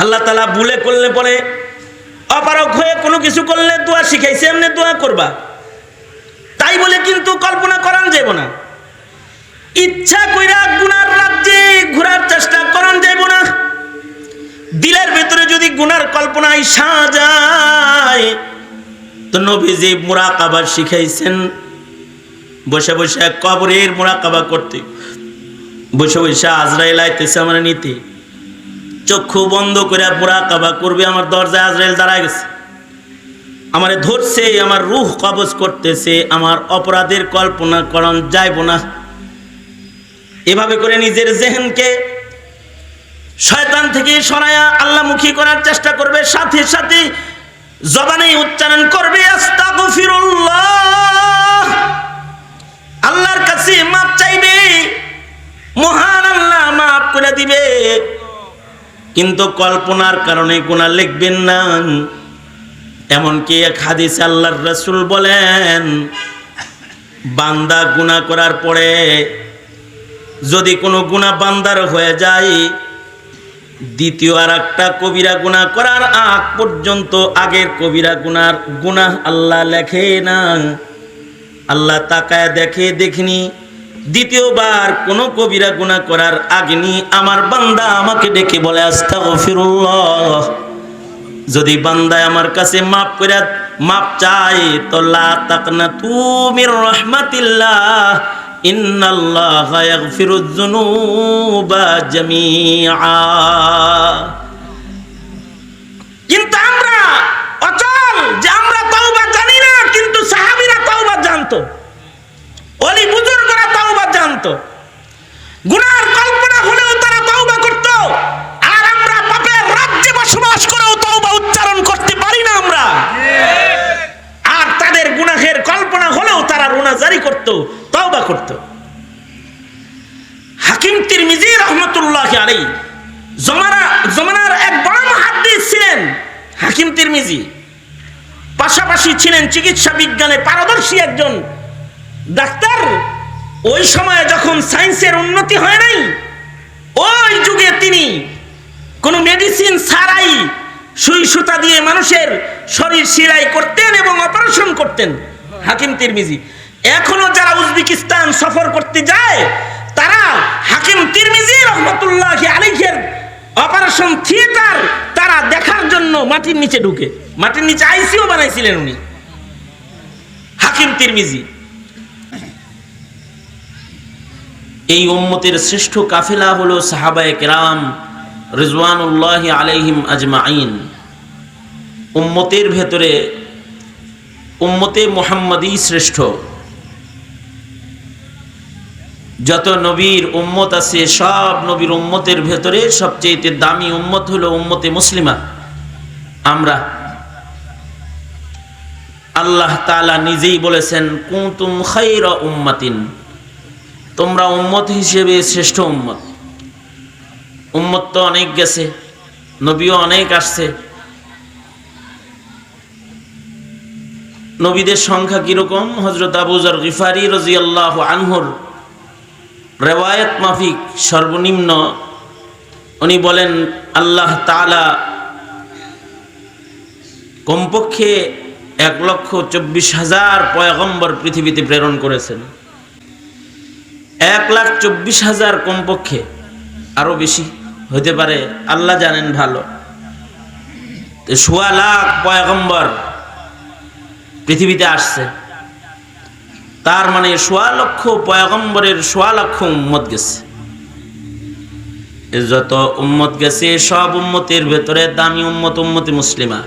আল্লাহ তালা ভুলে করলে পরে অপারক হয়ে কোনো কিছু করলে দোয়া শিখাইছে, এমনি দোয়া করবা। তাই বলে কিন্তু কল্পনা করান যাব না। ইচ্ছা কইরা গুনার রাজ্যে ঘোরার চেষ্টা করান যাব না। দিলের ভেতরে যদি গুনার কল্পনা আইসা যায় তো নবীজি মুরাকাবা শিখাইছেন। বসে বসে কবরের মুরাকাবা করতে। বসে বসে আজরাইল আইতেছে আমার নিতে। চক্ষু বন্ধ করে মুরাকাবা করবে, আমার দরজায় আজরাইল দাঁড়ায় গেছে। আমারে ধরছে, আমার রুহ কবজ করতেছে, আমার অপরাধের কল্পনা করণ যাইব না। এভাবে করে নিজের জেহেনকে শয়তান থেকে সরায়া আল্লাহমুখী করার চেষ্টা করবে, সাথে সাথে জবানে উচ্চারণ করবে আল্লাহর কাছে মাপ চাইবে, মহান আল্লাহ মাফ করে দিবে। কিন্তু কল্পনার কারণে গুনাহ লিখবেন না। এমনকি এক হাদিসে আল্লাহর রাসূল বলেন, বান্দা গুনাহ করার পরে যদি কোনো গুনাহ বান্দার হয়ে যায়, দ্বিতীয় আর একটা কবিরা গুণা করার আগ পর্যন্ত আগের কবিরা গুনার গুনাহ আল্লাহ লেখে না। আল্লাহ তাকায় দেখে দেখিনি দ্বিতীয়বার কোন কবিরা গুণা করার আগেনি আমার বান্দা আমাকে ডেকে বলে, আস্তাগফিরুল্লাহ। যদি বান্দায় আমার কাছে মাপ করে মাপ চাই, তো লা তাকনা তুমির রহমাতিল্লাহ কিন্তু আমরা অচল যে আমরা তওবা জানি না কিন্তু সাহাবীরা তওবা জানতো অলি বুজুর্গরা তওবা জানতো গুনার কল্পনা হলেও তারা তওবা করত। আর আমরা পাপের রাজ্যে বসবাস করেও তওবা উচ্চারণ করতে পারি না আমরা। আর তাদের গুনাহের কল্পনা হলেও তারা রুনা জারি করত, তওবা করত। হাকিম তিরমিজি রহমতুল্লাহ আলাই জমানা, জমানার এক বড় মুহাদ্দিস ছিলেন হাকিম তিরমিজি। পাশাপাশি ছিলেন চিকিৎসা বিজ্ঞানে পারদর্শী একজন ডাক্তার। ওই সময়ে যখন সায়েন্সের উন্নতি হয় নাই, ওই যুগে তিনি কোনো মেডিসিন ছাড়াই সুই সুতা দিয়ে মানুষের শরীর সিলাই করতেন এবং অপারেশন করতেন। হাকিম তিরমিজি। এখনও যারা উজবেকিস্তান সফর করতে যায়, তারা হাকিম তিরমিজি রহমতুল্লাহ আলিখের অপারেশন থিয়েটার তারা দেখার জন্য মাটির নিচে ঢুকে। মাটির নিচে আইসিও বানাইছিলেন উনি। হাকিম তিরমিজি। এই উম্মতের শ্রেষ্ঠ কাফেলা হলো সাহাবায়ে কেরাম রিজওয়ানুল্লাহ আলাইহিম আজমাইন উম্মতের ভেতরে উম্মতে মোহাম্মদই শ্রেষ্ঠ। যত নবীর উম্মত আছে, সব নবীর উম্মতের ভেতরে সবচেয়ে দামি উম্মত হলো উম্মতে মুসলিমা। আমরা আল্লাহ তালা নিজেই বলেছেন কুতুম খাইরা উম্মাতিন। তোমরা উম্মত হিসেবে শ্রেষ্ঠ উম্মত। উম্মত তো অনেক গেছে, নবীও অনেক আসছে। নবীদের সংখ্যা কীরকম? হজরত আবুজার গিফারি রাজিয়াল্লাহু আনহুর রেওয়ায়ত মাফিক সর্বনিম্ন। উনি বলেন, আল্লাহ তাআলা কমপক্ষে এক লক্ষ চব্বিশ হাজার পয়গম্বর পৃথিবীতে প্রেরণ করেছেন। এক লাখ চব্বিশ হাজার কমপক্ষে আরও বেশি হতে পারে। আল্লাহ জানেন ভালো। সোয়া লাখ পয়গম্বর পৃথিবীতে আসছে। তার মানে সোয়া লক্ষ পয়গম্বরের সোয়া লক্ষ উম্মত গেছে। যত উম্মত গেছে, সব উম্মতের ভেতরে দামি উম্মত উম্মতি মুসলিমা।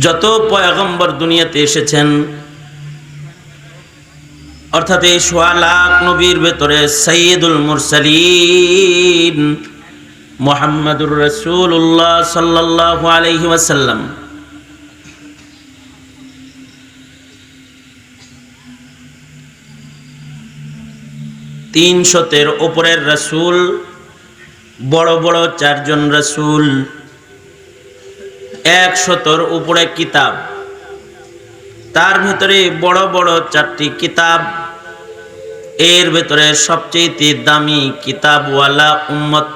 যত পয়গম্বর দুনিয়াতে এসেছেন অর্থাৎ এই সোয়া লাখ নবীর ভেতরে সৈয়দুল মুরসালিন মোহাম্মদুর রসুল্লাহ সাল্লাহ আলহি ওয়াসাল্লাম। তিনশতের ওপরের রসুল, বড় বড় চারজন রসুল, একশতর উপরে কিতাব। তার ভিতরে বড় বড় চারটি কিতাব এর ভেতরে সবচেয়ে দামি কিতাবওয়ালা উম্মত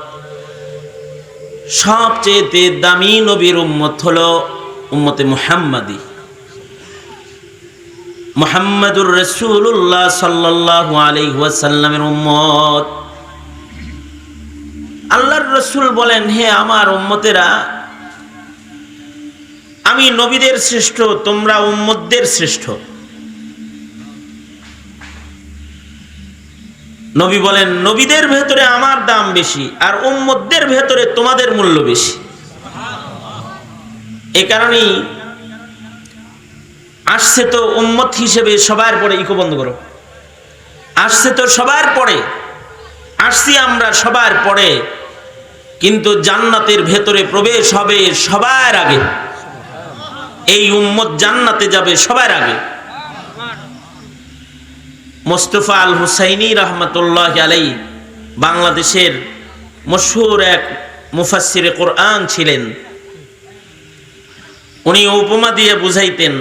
সবচেয়ে দামি নবীর উম্মত হলো উম্মতে মুহাম্মাদি। মুহাম্মাদুর রসুল্লাহ সাল্লাহ আলহাসাল্লামের উম্মত। আল্লাহর রসুল বলেন, হে আমার উম্মতেরা, আমি নবীদের শ্রেষ্ঠ, তোমরা উম্মতদের শ্রেষ্ঠ। নবী বলেন, নবীদের ভেতরে আমার দাম বেশি আর উম্মতদের ভেতরে তোমাদের মূল্য বেশি। এ কারণেই আসছে তো উম্মত হিসেবে সবার পরে ইকো বন্ধ করো। আসছে তো সবার পরে। আসছি আমরা সবার পরে। কিন্তু জান্নাতের ভেতরে প্রবেশ হবে সবার আগে। এই উম্মত জান্নাতে যাবে সবার আগে। মোস্তফা আল হুসাইনি রহমতুল্লাহ আলাই বাংলাদেশের মশহুর এক মুফাসিরে কোরআন ছিলেন। উনি উপমা দিয়ে বুঝাইতেন,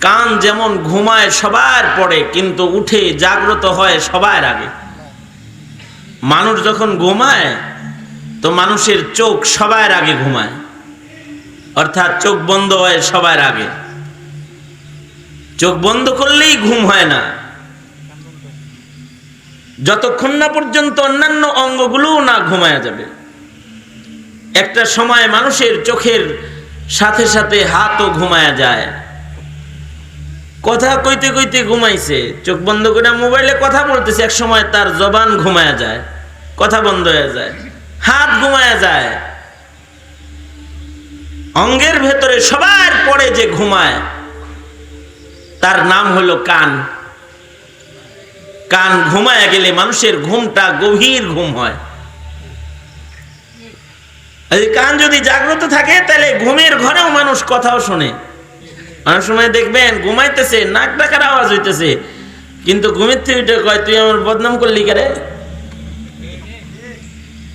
কান যেমন ঘুমায় সবার পরে, কিন্তু উঠে জাগ্রত হয় সবার আগে। মানুষ যখন ঘুমায়, তো মানুষের চোখ সবার আগে ঘুমায়, অর্থাৎ চোখ বন্ধ হয় সবার আগে। চোখ বন্ধ করলেই ঘুম হয় না। যতক্ষণ না পর্যন্ত অন্যান্য অঙ্গগুলোও না ঘুমায়া যাবে। একটা সময় মানুষের চোখের সাথে সাথে হাতও ঘুমায়া যায়। কথা কইতে কইতে ঘুমাইছে। চোখ বন্ধ করে মোবাইলে কথা বলতেছে, এক সময় তার জবান ঘুমায়া যায়। কথা বন্ধ হয়ে যায়। হাত ঘুমায়া যায়। অঙ্গের ভেতরে সবার পরে যে ঘুমায় তার নাম হলো কান। কান ঘুমায় গেলে মানুষের ঘুমটা গভীর ঘুম হয়। কান যদি জাগ্রত থাকে, তাহলে ঘুমের ঘরেও মানুষ কথাও শোনে। অনেক সময় দেখবেন ঘুমাইতেছে, নাক ডাকার আওয়াজ হইতেছে। কিন্তু ঘুমের থেকে কয়, তুই আমার বদনাম করলি কেরে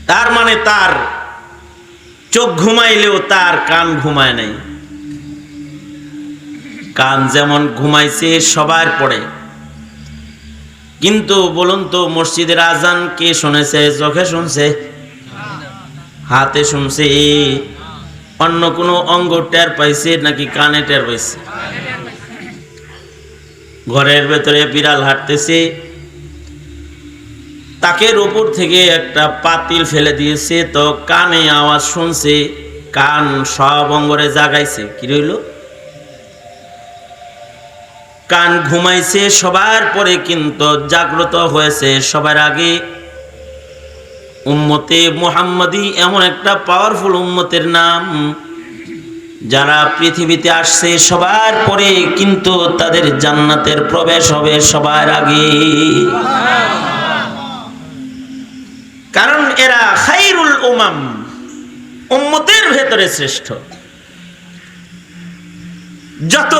তার মানে তার চোখ ঘুমাইলেও তার কান ঘুমায় নাই। কান যেমন ঘুমাইছে, সবার পরে কিন্তু বলুন তো, মসজিদের আজান কে শুনেছে, চোখে শুনছে? হাতে শুনছে। অন্য কোনো অঙ্গ টের পাইছে নাকি কানে টের পাইছে? ঘরের ভেতরে বিড়াল হাঁটতেছে। তাকের উপর থেকে একটা পাতিল ফেলে দিয়েছে, তো কানে আওয়াজ শুনছে, কান সব অঙ্গরে জাগাইছে। কি রইল? কান ঘুমাইছে, সবার পরে কিন্তু জাগ্রত হয়েছে। সবার আগে উম্মতে মোহাম্মদী এমন একটা পাওয়ারফুল উম্মতের নাম, যারা পৃথিবীতে আসছে, সবার পরে কিন্তু তাদের জান্নাতের প্রবেশ হবে সবার আগে। কারণ এরা খাইরুল উমাম, উম্মতের ভেতরে শ্রেষ্ঠ। যত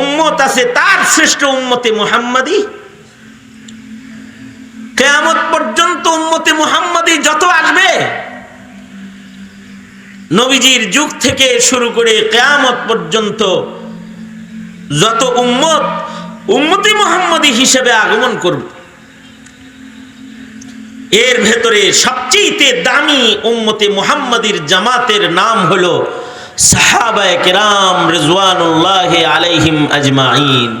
উম্মত আছে, তার শ্রেষ্ঠ উম্মতে মুহাম্মাদি। কেয়ামত পর্যন্ত উম্মতে মুহাম্মাদি যত আসবে, নবীজির যুগ থেকে শুরু করে কেয়ামত পর্যন্ত যত উম্মত, উম্মতি মুহাম্মাদি হিসেবে আগমন করবে। এর ভেতরে সবচেয়ে দামি উম্মতে মুহাম্মাদির জামাতের নাম হলো সাহাবায়ে কেরাম রিজওয়ানুল্লাহ আলাইহিম আজমাইন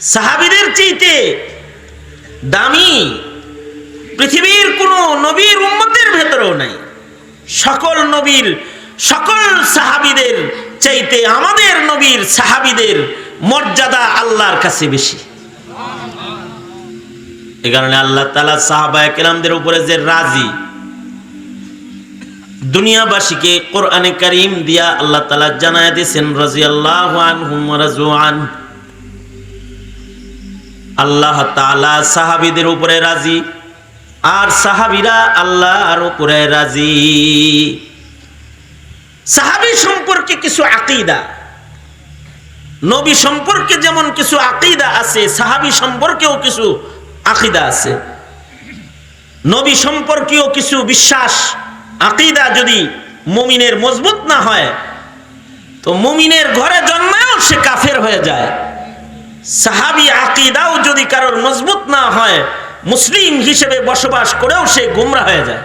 সাহাবিদের চাইতে দামি পৃথিবীর কোনো নবীর উম্মতের ভেতরেও নাই। সকল নবীর, সকল সাহাবিদের চাইতে আমাদের নবীর সাহাবিদের মর্যাদা আল্লাহর কাছে বেশি। এ কারণে আল্লাহ তালা সাহাবায় কেরামদের উপরে যে রাজি দুনিয়াবাসীকে কোরআনে করিম দিয়া আল্লাহ তালা জানায় দিয়েছেন রাজি আল্লাহ আন আল্লাহ তালা সাহাবিদের উপরে রাজি, আর সাহাবিরা আল্লাহর উপরে রাজি। সাহাবি সম্পর্কে কিছু আকিদা, নবী সম্পর্কে যেমন কিছু আকিদা আছে, সাহাবি সম্পর্কেও কিছু আকিদা আছে। নবী সম্পর্কেও কিছু বিশ্বাস আকিদা যদি মুমিনের মজবুত না হয়, তো মুমিনের ঘরে জন্মায়ও সে কাফের হয়ে যায়। সাহাবি আকিদাও যদি কারোর মজবুত না হয়, মুসলিম হিসেবে বসবাস করেও সে গুমরা হয়ে যায়।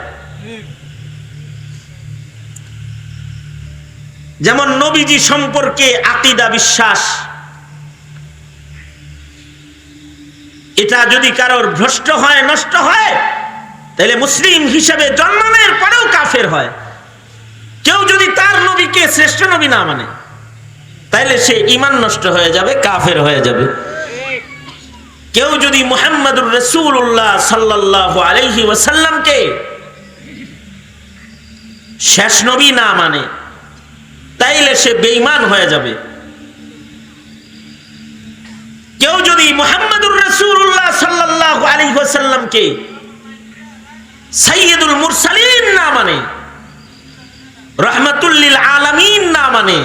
যেমন নবীজি সম্পর্কে আকিদা বিশ্বাস, এটা যদি কারোর ভ্রষ্ট হয়, নষ্ট হয় তাহলে মুসলিম হিসেবে জন্মানোর পরেও কাফের হয়। কেউ যদি তার নবীকে শ্রেষ্ঠ নবী না মানে তাইলে সে ইমান নষ্ট হয়ে যাবে, কাফের হয়ে যাবে। কেউ যদি মুহাম্মদুর রসুল্লাহ সাল্লাহ আলহি ওয়াসাল্লামকে শেষ নবী না মানে তাইলে সে বেঈমান হয়ে যাবে। কেউ যদি মুহাম্মদুর রসুল্লাহ সাল্লাহ আলী ওয়াসাল্লামকে সাইয়দুল মুরসালিন না মানে রহমাতুল্লিল আলামিন না মানে।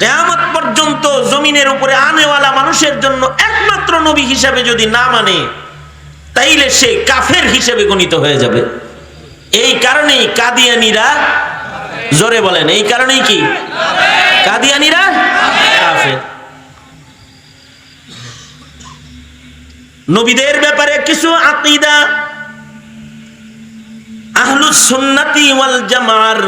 কেয়ামত পর্যন্ত জমিনের উপরে আনেওয়ালা মানুষের জন্য একমাত্র নবী হিসাবে যদি না মানে তাইলে সে কাফের হিসেবে গণিত হয়ে যাবে। এই কারণেই কাদিয়ানিরা জোরে বলেন, এই কারণেই কি? কাদিয়ানিরা কাফের। নবীদের ব্যাপারে কিছু আকিদা আহলুস সুন্নাতি ওয়াল জামার।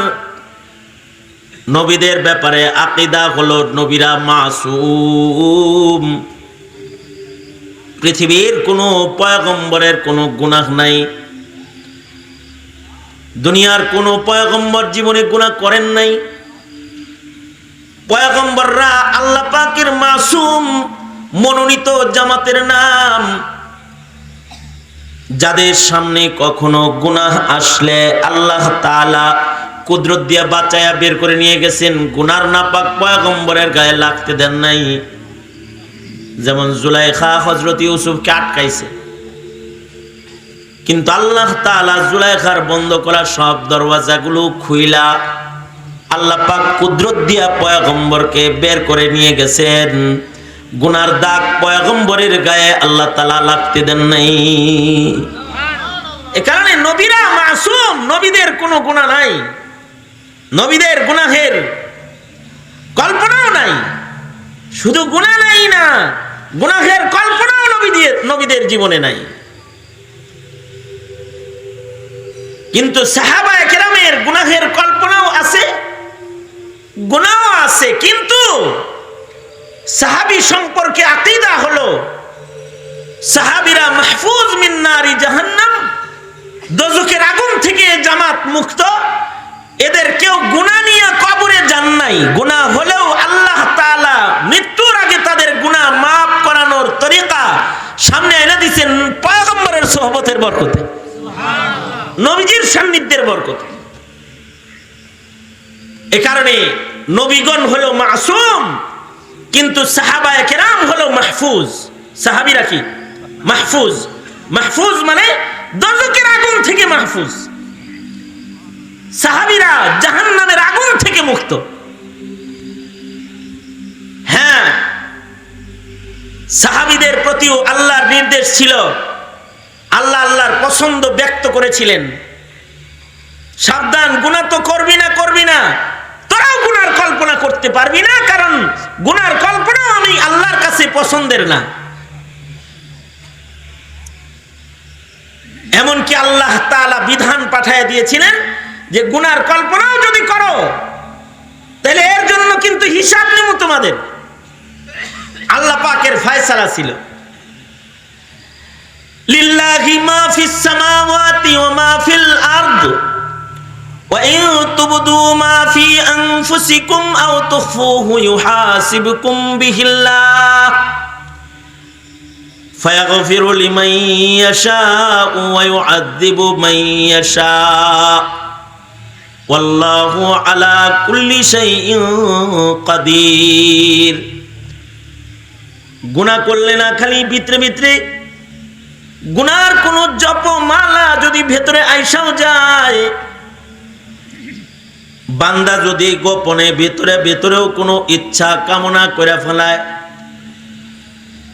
নবীদের ব্যাপারে আকিদা হলো নবীরা মাসুম। পৃথিবীর কোনো পয়গম্বরের কোনো গুনাহ নাই। দুনিয়ার কোনো পয়গম্বর জীবনে গুনাহ করেন নাই। পয়গম্বররা আল্লাহ পাকের মাসুম, মনোনীত জামাতের নাম যাদের সামনে কখনো গুনাহ আসলে আল্লাহ তাআলা কুদরত দিয়া বাঁচায়া বের করে নিয়ে গেছেন, গুনার নাপাক পয়গম্বরের গায়ে লাগতে দেন নাই। যেমন জুলাই জুলাইখা হজরত ইউসুফকে আটকাইছে। কিন্তু আল্লাহ তাআলা জুলাইখার বন্ধ করা সব দরওয়াজাগুলো খুইলা আল্লাহ পাক কুদরত দিয়া পয়গম্বরকে বের করে নিয়ে গেছেন। গুনার দাগ পয়গম্বরের গায়ে আল্লাহ তালা লাগতে দেন নাই। এ কারণে নবীরা মাসুম, নবীদের কোনো গুণা নাই। নবীদের গুনাহের কল্পনাও নাই। শুধু গুণা নাই না, গুনাহের কল্পনাও নবীদের নবীদের জীবনে নাই। কিন্তু সাহাবা কেরামের গুনাহের কল্পনাও আছে গুণাও আছে, কিন্তু সাহাবি সম্পর্কে আকিদা হলো, সাহাবিরা মাহফুজ মিন্নারি জাহান্নাম দোজকের আগুন থেকে জামাত মুক্ত, এদের কেউ গুণা নিয়ে কবরে যান নাই। গুণা হলেও আল্লাহ তাআলা মৃত্যুর আগে তাদের গুণা মাফ করানোর তরিকা সামনে এনে দিচ্ছেন পয়গম্বরের সোহবতের বরকতে, নবীজির সান্নিধ্যের বরকতে। এ কারণে নবীগণ হলো মাসুম কিন্তু সাহাবায়ে কেরাম হলো মাহফুজ। সাহাবিরা কি? মাহফুজ। মাহফুজ মানে দজকের আগুন থেকে মাহফুজ। সাহাবিরা জাহান্নামের আগুন থেকে মুক্ত। হ্যাঁ সাহাবিদের প্রতিও আল্লাহর নির্দেশ ছিল। আল্লাহ আল্লাহর পছন্দ ব্যক্ত করেছিলেন। সাবধান গুণা তো করবি না করবি না। তোরাও গুনার কল্পনা করতে পারবি না, কারণ গুনার কল্পনাও আমি আল্লাহর কাছে পছন্দের না। এমনকি আল্লাহ তাআলা বিধান পাঠায় দিয়েছিলেন যে গুনার কল্পনাও যদি করো, তাহলে এর জন্য কিন্তু হিসাব নেব তোমাদের। আল্লাহ পাকের ফয়সালা ছিল। লিল্লাহি মা ফিস সামাওয়াতি ওয়া মা ফিল আরদ। وإن تبدوا ما في أنفسكم أو تخفوه يحاسبكم به الله فيغفر لمن يشاء ويعذب من يشاء والله على كل شيء قدير গুনাহ করলে না খালি ভিতরে ভিতরে গুনার কোন জপ মালা যদি ভেতরে আইসাও যায় বান্দা যদি গোপনে ভিতরে, ভিতরেও কোনো ইচ্ছা কামনা করে ফেলায়,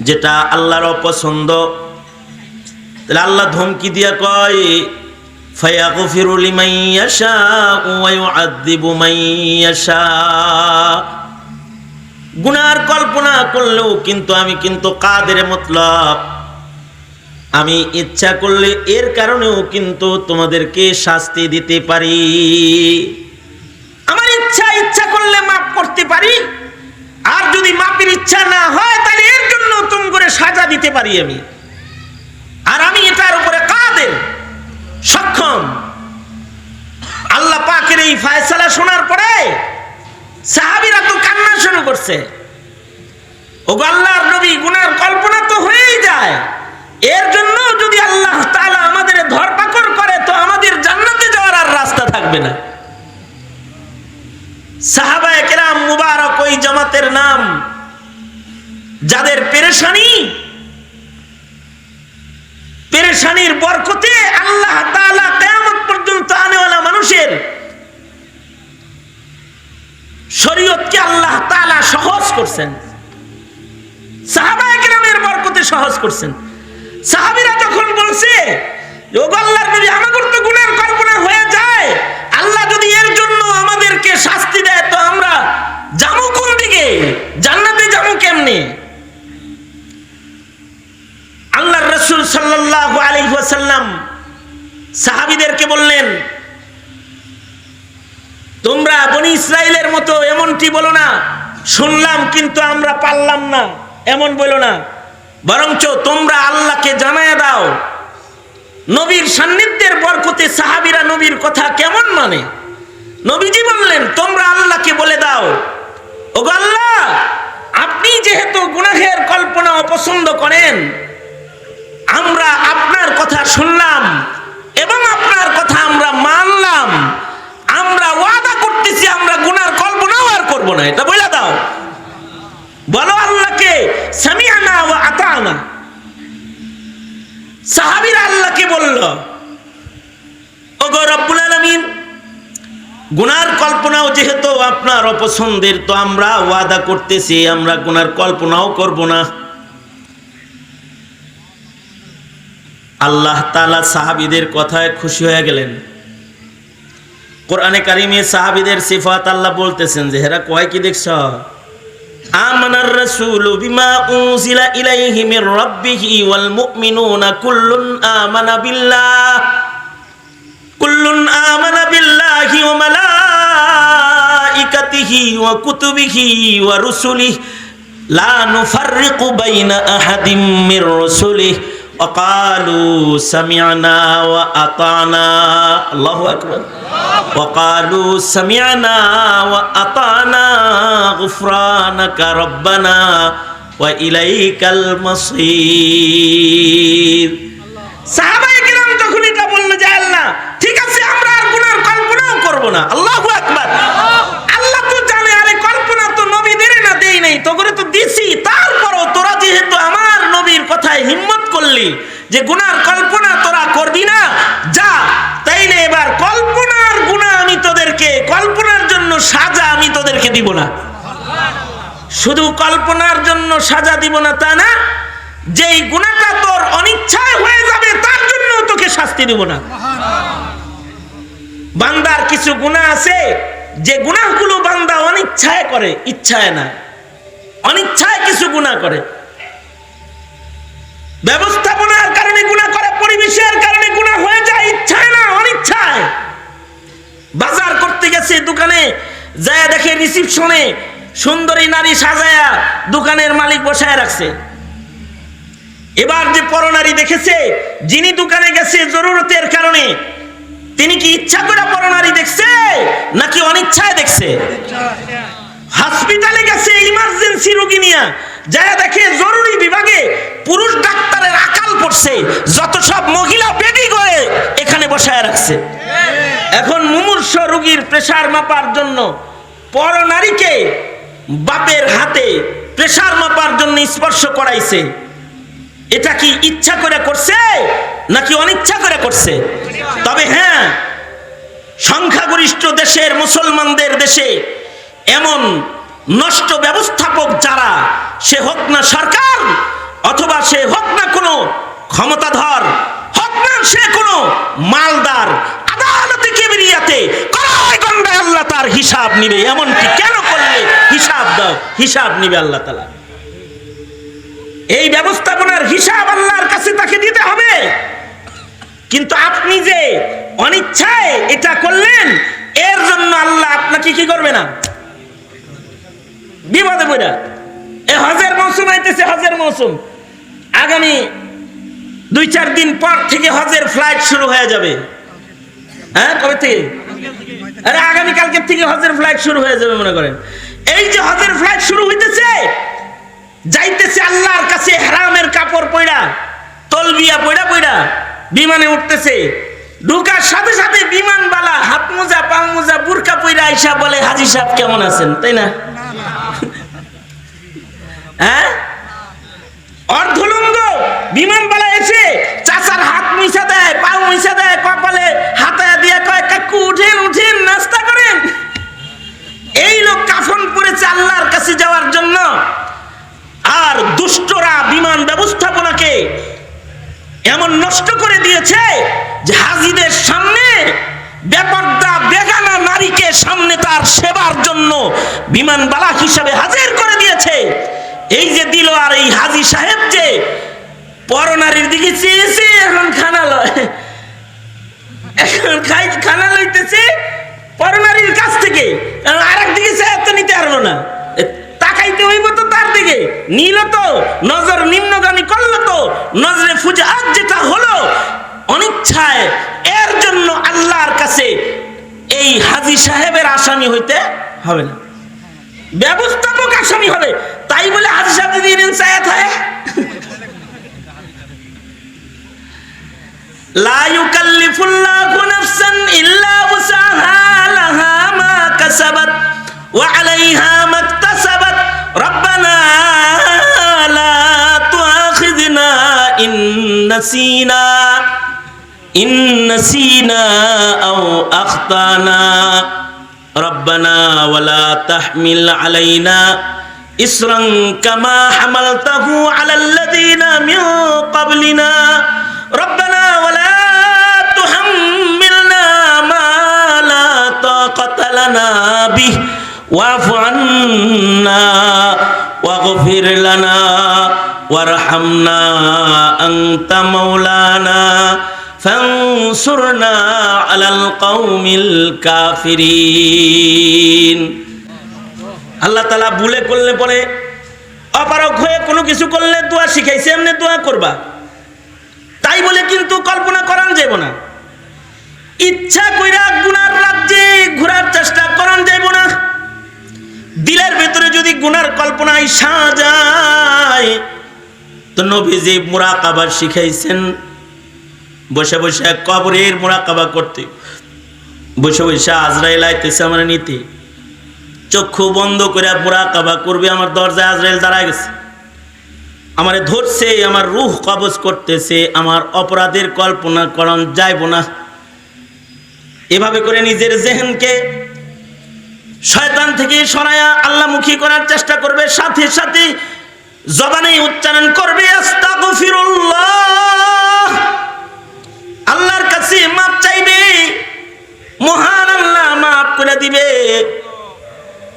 যেটা আল্লাহর অপছন্দ, তাহলে আল্লাহ ধমকি দিয়া কয় লিমান ইয়াশা ওয়া ইউআযযিবু মান ইয়াশা। গুনার কল্পনা করলেও কিন্তু আমি কিন্তু কাদের মতলব? আমি ইচ্ছা করলে এর কারণেও কিন্তু তোমাদেরকে শাস্তি দিতে পারি আমার ইচ্ছা ইচ্ছা করলে মাফ করতে পারি? আর যদি মাপের ইচ্ছা না হয়, তাহলে এর জন্য তুম করে সাজা দিতে পারি আমি। আর আমি এটার উপরে কাদের? সক্ষম। আল্লাহ পাকের এই ফায়সালা শোনার পরে সাহাবিরা তো কান্না শুরু করছে। ও আল্লাহর নবী, গুনার কল্পনা তো হয়েই যায়। এর জন্য যদি আল্লাহ তাআলা আমাদের ধরপাকড় করে, তো আমাদের জান্নাতে যাওয়ার আর রাস্তা থাকবে না। সাহাবায়ে মুবারক ওই জামাতের নাম। যাদের পেরেশানি, পেরেশানির বরকতে আল্লাহ কিয়ামত পর্যন্ত আনেওয়ালা মানুষের শরীয়তকে আল্লাহ তাআলা সহজ করছেন। কেরামের বরকতে সহজ করছেন। সাহাবীরা যখন বলছে ও আল্লাহর নবী তো গুনার কল্পনা হয়ে যায় আল্লাহ যদি এর জন্য আমাদেরকে শাস্তি দেয় তো আমরা যাব কোন দিকে জান্নাতে যাব কেমনে আল্লাহর রসুল সাল্লাল্লাহু আলাইহি ওয়াসাল্লাম সাহাবীদেরকে বললেন তোমরা বনি ইসরায়েলের মতো এমনটি বলো না শুনলাম কিন্তু আমরা পারলাম না। এমন বলো না। বরঞ্চ তোমরা আল্লাহকে জানায় দাও। নবীর সান্নিধ্যের বরকতে সাহাবিরা নবীর কথা কেমন মানে? নবীজি বললেন, তোমরা আল্লাহকে বলে দাও। ও আল্লাহ, আপনি যেহেতু গুনাহের কল্পনা অপছন্দ করেন, আমরা আপনার কথা শুনলাম এবং আপনার কথা আমরা মানলাম। আমরা ওয়াদা করব না, এটা বলে দাও। বলো আল্লাহকে সামিয়ানা ও আতানা সাহাবীরা আল্লাহকে বলল রব্বুল আলামিন, গুনার কল্পনাও যেহেতু আপনার অপছন্দের, তো আমরা ওয়াদা করতেছি, আমরা গুনার কল্পনাও করব না। আল্লাহ তালা সাহাবিদের কথায় খুশি হয়ে গেলেন। কোরআনে কারিমে সাহাবিদের সিফাত আল্লাহ বলতেছেন যে, হেরা কয় কি দেখছ? আমানার রাসূল বিমা উনজিলা ইলাইহি মির রাব্বিহি ওয়াল মুমিনুনা কুল্লুন আমানা বিল্লাহ, কুল্লুন আমানা বিল্লাহি ওয়া মালাইকাতিহি ওয়া কুতুবিহি ওয়া রুসুলিহি, লা নুফাররিকু বাইনা আহাদিম মির রুসুলিহি। وقالوا سمعنا وأطعنا الله أكبر وقالوا سمعنا وأطعنا غفرانك ربنا وإليك المصير সাহাবায়ে কিরাম যখন এটা বলল যে আল্লাহ ঠিক আছে আমরা আর গুনার কল্পনাও করব না আল্লাহু আকবার আল্লাহ তো জানে আরে কল্পনা তো নবীদের না দেই নাই তো করে তো দিছি তারপরও তোরা যেহেতু আমার নবীর কথায় হিম্মত করলি যে গুনার কল্পনা তোরা করবি না, যা তাইলে এবার কল্পনার গুনাহ আমি তোদেরকে, কল্পনার জন্য সাজা আমি তোদেরকে দিব না। শুধু কল্পনার জন্য সাজা দিব না তা না, যেই গুণাটা তোর অনিচ্ছায় হয়ে যাবে, তার জন্য তোকে শাস্তি দিব না। বান্দার কিছু গুণা আছে, যে গুণাগুলো বান্দা অনিচ্ছায় করে, ইচ্ছায় না। অনিচ্ছায় কিছু গুণা করে। ব্যবস্থাপনার কারণে গুণা করে, পরিবেশের কারণে গুণা হয়ে যায়, ইচ্ছায় না, অনিচ্ছায়। বাজার করতে গেছে দোকানে, যায় দেখে রিসিপশনে সুন্দরী নারী সাজায়া দোকানের মালিক বসায় রাখছে। এবার যে পরনারী দেখেছে, যিনি দোকানে গেছে জরুরতের কারণে, তিনি কি ইচ্ছা করে পরনারী দেখছে, নাকি অনিচ্ছায় দেখছে? হসপিটালে গেছে ইমার্জেন্সি রোগী নিয়ে যায় দেখে জরুরি বিভাগে পুরুষ ডাক্তারের আকাল পড়ছে, যত সব মহিলা বেডি করে এখানে বসায় রাখছে। এখন মুমূর্ষ রোগীর প্রেসার মাপার জন্য পরনারীকে বাপের হাতে প্রেসার মাপার জন্য স্পর্শ করাইছে। এটা কি ইচ্ছা করে করছে নাকি অনিচ্ছা করে করছে? তবে হ্যাঁ সংখ্যাগরিষ্ঠ দেশের মুসলমানদের দেশে এমন নষ্ট ব্যবস্থাপক যারা, সে হোক না সরকার অথবা সে হোক না কোনো ক্ষমতাধর, হোক না সে কোনো মালদার, আদালতে কেবরিয়াতে গন্ডায় আল্লাহ তার হিসাব নিবে। এমনকি কেন করলে হিসাব দাও, হিসাব নিবে আল্লাহ তালা। এই ব্যবস্থাপনার হিসাব আল্লাহর কাছে তাকে দিতে হবে। কিন্তু আপনি যে অনিচ্ছায় এটা করলেন, এর জন্য আল্লাহ আপনাকে কি করবে না? বিপদে পড়া। এ হজের মৌসুম, আইতেছে হজের মৌসুম। আগামী দুই, চার দিন পর থেকে হজের ফ্লাইট শুরু হয়ে যাবে। হ্যাঁ কবে থেকে? আরে আগামী কালকের থেকে হজের ফ্লাইট শুরু হয়ে যাবে, মনে করেন। এই যে হজের ফ্লাইট শুরু হইতেছে, যাইতেছে আল্লাহর কাছে হারামের কাপড় পয়ড়া তলবিয়া পয়ড়া পয়ড়া বিমানে উঠতেছে। ঢুকার সাথে সাথে বিমানবালা হাত মোজা, পা মোজা বুরকা পয়রা আইসা বলে, হাজি সাহেব কেমন আছেন? তাই না? হ্যাঁ? অর্ধলঙ্গ বিমানবালা এসে চাচার হাত মিশা দেয় পা মুইসা দেয়, কপালে হাতায় দিয়ে কয়, কাকু, উঠেন উঠেন, নাস্তা করেন। এই লোক কাফন পড়েছে আল্লাহর কাছে যাওয়ার জন্য। আর দুষ্টরা বিমান ব্যবস্থাপনাকে এমন নষ্ট করে দিয়েছে যে হাজিদের সামনে বেপর্দা, বেগানা নারীকে সামনে তার সেবার জন্য বিমানবালা হিসাবে হাজির করে দিয়েছে। এই যে দিল আর এই হাজি সাহেব যে পরনারীর দিকে চেয়েছে এখন খানা লয়। এখন খাই, খানা লইতেছে পরনারীর কাছ থেকে। আর একদিকে সে নিতে পারল না। চাইতে হইব তো তার দিকে। নিল তো, নজর নিম্নগামী করল তো, নজরে ফুজা যেটা হলো, অনিচ্ছায় এর জন্য আল্লাহর কাছে এই হাজি সাহেবের আসামি হইতে হবে না। ব্যবস্থাপক আসামি হবে। তাই বলে হাজি সাহেব যদি ইনসায়াত হয়? লা ইউকাল্লিফুল্লাহু মা কাসাবাত, ওয়া আলাইহা ربنا لا تؤاخذنا إن نسينا إن نسينا أو أخطأنا. ربنا ولا تحمل علينا إسرا كما حملته على الذين من قبلنا. ربنا ولا تحملنا ما لا طاقة لنا به. واعف عنا واغفر لنا وارحمنا أنت مولانا فانصرنا على القوم الكافرين আল্লাহ তালা ভুলে করলে পরে অপারক হয়ে কোনো কিছু করলে দোয়া শিখাইছে এমনি দোয়া করবা তাই বলে কিন্তু কল্পনা করান যাব না ইচ্ছা কইরা গুনার রাজ্যে ঘোরার চেষ্টা করান যাব না দিলের ভেতরে যদি গুনার কল্পনায় যায় তো নবীজি মুরাকাবা শিখাইছেন, বসে বসে কবরের মুরাকাবা করতে। বসে বসে আজরাইল আইতেছে আমার নিতে। চক্ষু বন্ধ করে মুরাকাবা করবে, আমার দরজায় আজরাইল দাঁড়ায় গেছে। আমারে ধরছে, আমার রুহ কবজ করতেছে, আমার অপরাধের কল্পনা করণ যাইব না। এভাবে করে নিজের জেহেনকে শয়তান থেকে সরায়া আল্লাহমুখী করার চেষ্টা করবে, সাথে সাথে জবানে উচ্চারণ করবে আল্লাহর কাছে মাপ চাইবে, মহান আল্লাহ মাফ করে দিবে।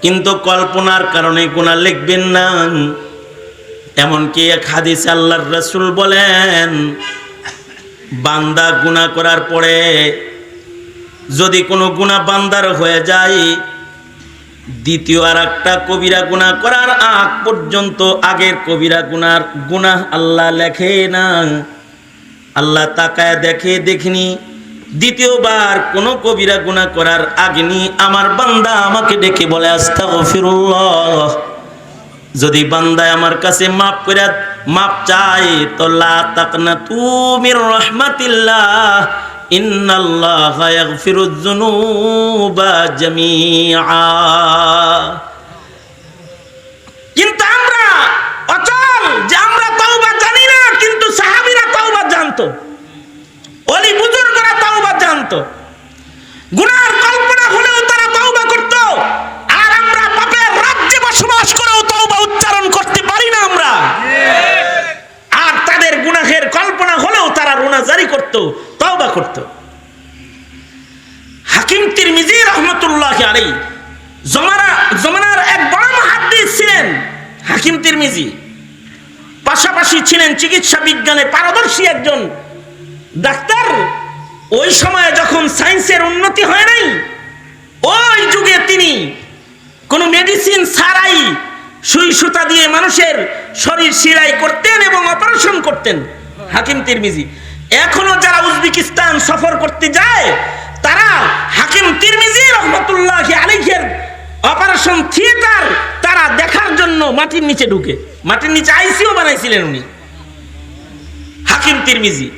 কিন্তু কল্পনার কারণে গুণা লিখবেন না। এমনকি এক হাদিসে আল্লাহর রসুল বলেন, বান্দা গুণা করার পরে যদি কোনো গুণা বান্দার হয়ে যায় দ্বিতীয় আর একটা কবিরা গুণা করার আগ পর্যন্ত আগের কবিরা গুনার গুনাহ আল্লাহ লেখে না। আল্লাহ তাকায় দেখে, দেখিনি। দ্বিতীয়বার কোনো কবিরা গুণা করার আগেনি আমার বান্দা আমাকে ডেকে বলে, আস্তাগফিরুল্লাহ। যদি বান্দায় আমার কাছে মাপ করে মাপ চায়, তো লা তাকনা তুমির রহমাতিল্লাহ। কিন্তু আমরা অচল যে আমরা জানি না, কিন্তু জানতো। অলি বুজুর্গরা তওবা জানতো। গুনার কল্পনা হলেও তারা তওবা করত। আর আমরা পাপের রাজ্যে বসবাস করেও তওবা উচ্চারণ করতে পারি না আমরা আর তাদের গুনাহের কল্পনা হলেও জারি করত, তওবা করত। হাকিম তিরমিজি রহমতুল্লাহ আলাই জমানা, জমানার এক বড় মহাদ্দিস ছিলেন হাকিম তিরমিজি। পাশাপাশি ছিলেন চিকিৎসা বিজ্ঞানে পারদর্শী একজন ডাক্তার। ওই সময়ে যখন সায়েন্সের উন্নতি হয় নাই, ওই যুগে তিনি কোনো মেডিসিন ছাড়াই সুই সুতা দিয়ে মানুষের শরীর সিলাই করতেন এবং অপারেশন করতেন হাকিম তিরমিজি। এখনও যারা উজবেকিস্তান সফর করতে যায়, তারা হাকিম তিরমিজি রহমতুল্লাহ আলিখের অপারেশন থিয়েটার তারা দেখার জন্য মাটির নিচে ঢুকে। মাটির নিচে আইসিও বানাইছিলেন উনি। হাকিম তিরমিজি।